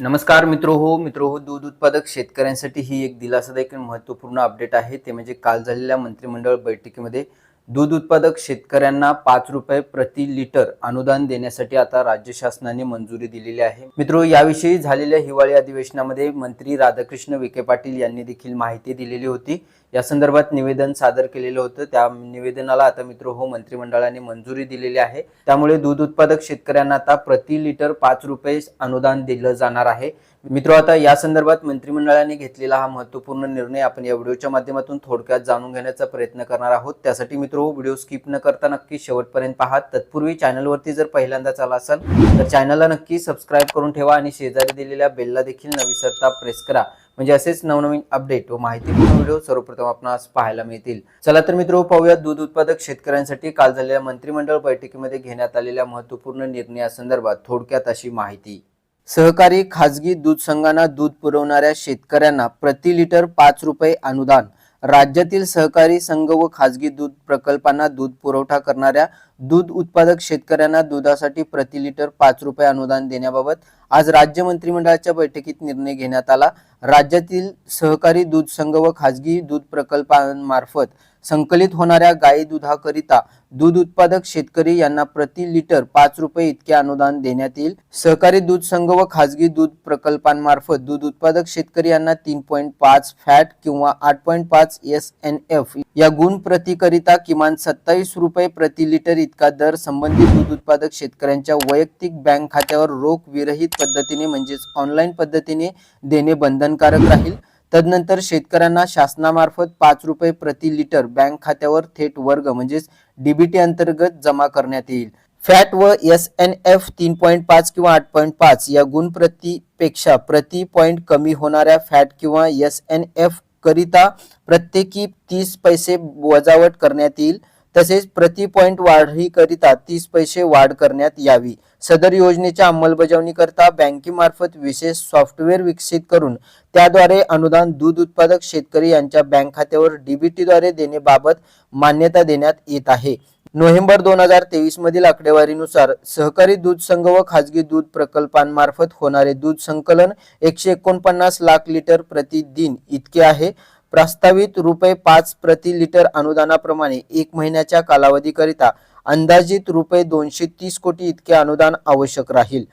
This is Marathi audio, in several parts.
नमस्कार मित्र हो मित्र हो दूध उत्पादक शेतकऱ्यांसाठी ही एक दिलासादायक आणि महत्त्वपूर्ण अपडेट आहे. ते म्हणजे काल झालेल्या मंत्रिमंडळ बैठकीमध्ये दूध उत्पादक शेतकऱ्यांना पाच रुपये प्रति लिटर अनुदान देण्यासाठी आता राज्य शासनाने मंजुरी दिलेली आहे. मित्र याविषयी झालेल्या हिवाळी अधिवेशनामध्ये मंत्री राधाकृष्ण विखे पाटील यांनी देखील माहिती दिलेली होती. या संदर्भात निवेदन सादर केलेलं होतं. त्या निवेदनाला आता मित्र हो मंत्रिमंडळाने मंजुरी दिलेली आहे. त्यामुळे दूध उत्पादक शेतकऱ्यांना आता प्रति लिटर पाच रुपये अनुदान दिलं जाणार आहे. मित्र आता या संदर्भात मंत्रिमंडळाने घेतलेला हा महत्त्वपूर्ण निर्णय आपण या व्हिडिओच्या माध्यमातून थोडक्यात जाणून घेण्याचा प्रयत्न करणार आहोत. त्यासाठी मित्र हो, व्हिडिओ स्किप न करता नक्की शेवटपर्यंत पहा. तत्पूर्वी चॅनलवरती जर पहिल्यांदाच आला असाल तर चॅनलला नक्की सबस्क्राईब करून ठेवा आणि शेजारी दिलेल्या बेलला देखील न विसरता प्रेस करा. म्हणजे असेच नवनवीन अपडेट व माहितीपूर्ण व्हिडिओ सर्वप्रथम आपणास पाहायला मिळतील. चला तर मित्र पाहूया दूध उत्पादक शेतकऱ्यांसाठी काल झालेल्या मंत्रिमंडळ बैठकीमध्ये घेण्यात आलेल्या महत्त्वपूर्ण निर्णयासंदर्भात थोडक्यात अशी माहिती. सहकारी खाजगी दूध संघांना दूध पुरवणाऱ्या शेतकऱ्यांना प्रति लिटर पाच रुपये अनुदान राज्यातील सहकारी संघ व खाजगी दूध प्रकल्पांना दूध पुरवठा करणाऱ्या दूध उत्पादक शेतकऱ्यांना दुधासाठी प्रति लिटर पाच रुपये अनुदान देण्याबाबत आज राज्य मंत्रिमंडळाच्या बैठकीत निर्णय घेण्यात आला. राज्यातील सहकारी दूध संघ व खाजगी दूध प्रकल्पांमार्फत संकलित होणाऱ्या गाई दुधाकरिता दूध उत्पादक शेतकरी यांना प्रति लिटर पाच रुपये इतके अनुदान देण्यात येईल. सहकारी दूध संघ व खाजगी दूध प्रकल्पांमार्फत दूध उत्पादक शेतकरी यांना तीन पॉईंट पाच फॅट किंवा आठ पॉईंट पाच एस एन एफ या गुण प्रतिकरिता किमान सत्तावीस रुपये प्रति लिटर इतका दर संबंधित दूध उत्पादक शेतकऱ्यांच्या वैयक्तिक बँक खात्यावर रोख विरहित पद्धतीने म्हणजेच ऑनलाईन पद्धतीने देणे बंधनकारक राहील. तदनंतर शेतकऱ्यांना शासनामार्फत पाच रुपये प्रति लिटर बँक खात्यावर थेट वर्ग म्हणजेच डीबीटी अंतर्गत जमा करण्यात येईल. फॅट व एस एन एफ तीन पॉईंट पाच किंवा आठ पॉईंट पाच या गुण प्रतिपेक्षा प्रति पॉईंट कमी होणाऱ्या फॅट किंवा एस एन एफ करिता प्रत्येकी तीस पैसे वजावट करण्यात येईल. तसेच प्रति पॉईंट वाढीकरिता तीस पैसे वाढ करण्यात यावी. सदर योजनेच्या अंमलबजावणीकरता बँकेमार्फत विशेष सॉफ्टवेअर विकसित करून त्याद्वारे अनुदान दूध उत्पादक शेतकरी यांच्या बँक खात्यावर डीबीटीद्वारे देण्याबाबत मान्यता देण्यात येत आहे. नोव्हेंबर दोन हजार तेवीस मधील आकडेवारीनुसार सहकारी दूध संघ व खाजगी दूध प्रकल्पांमार्फत होणारे दूध संकलन एकशे एकोणपन्नास लाख लिटर प्रतिदिन इतके आहे. प्रस्तावित रुपये पाच प्रति लिटर अनुदानाप्रमाणे एक महिन्याच्या कालावधीकरिता अंदाजित रुपये दोनशे तीस कोटी इतके अनुदान आवश्यक राहील.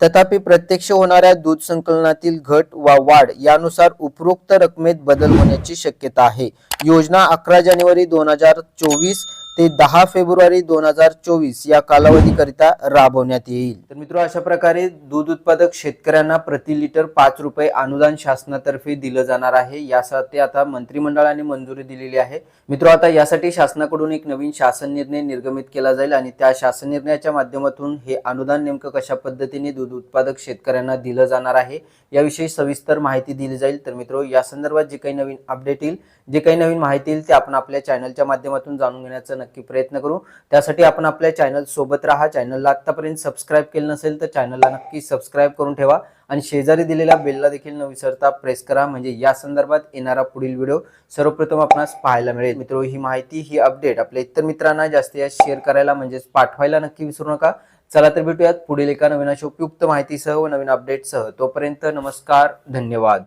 तथापि प्रत्यक्ष होणाऱ्या दूध संकलनातील घट वा वाढ यानुसार उपरोक्त रकमेत बदल होण्याची शक्यता आहे. योजना अकरा जानेवारी दोन हजार चोवीस ते दहा फेब्रुवारी दोन हजार चोवीस या कालावधीकरिता राबवण्यात येईल. तर मित्र अशा प्रकारे दूध उत्पादक शेतकऱ्यांना प्रति लिटर पाच रुपये अनुदान शासनातर्फे दिलं जाणार आहे. यासाठी आता मंत्रिमंडळाने मंजुरी दिलेली आहे. मित्र आता यासाठी शासनाकडून एक नवीन शासन निर्णय निर्गमित केला जाईल आणि त्या शासन निर्णयाच्या माध्यमातून हे अनुदान नेमकं कशा पद्धतीने दूध उत्पादक शेतकऱ्यांना दिलं जाणार आहे याविषयी सविस्तर माहिती दिली जाईल. तर मित्र या संदर्भात जे काही नवीन अपडेट येईल जे काही नवीन माहिती येईल ते आपण आपल्या चॅनलच्या माध्यमातून जाणून घेण्याचं नक्की प्रयत्न करू. त्यासाठी आपण आपल्या चॅनल सोबत राहा. चॅनलला आत्तापर्यंत सबस्क्राईब केलं नसेल तर चॅनलला नक्की सबस्क्राईब करून ठेवा. आणि शेजारी दिलेल्या बेलला देखील न विसरता प्रेस करा. म्हणजे या संदर्भात येणारा पुढील व्हिडिओ सर्वप्रथम आपणास पाहायला मिळेल. मित्र ही माहिती ही अपडेट आपल्या इतर मित्रांना जास्त या शेअर करायला म्हणजेच पाठवायला नक्की विसरू नका. चला तर भेटूयात पुढील एका नवीन अशा उपयुक्त माहितीसह व नवीन अपडेटसह तोपर्यंत नमस्कार धन्यवाद.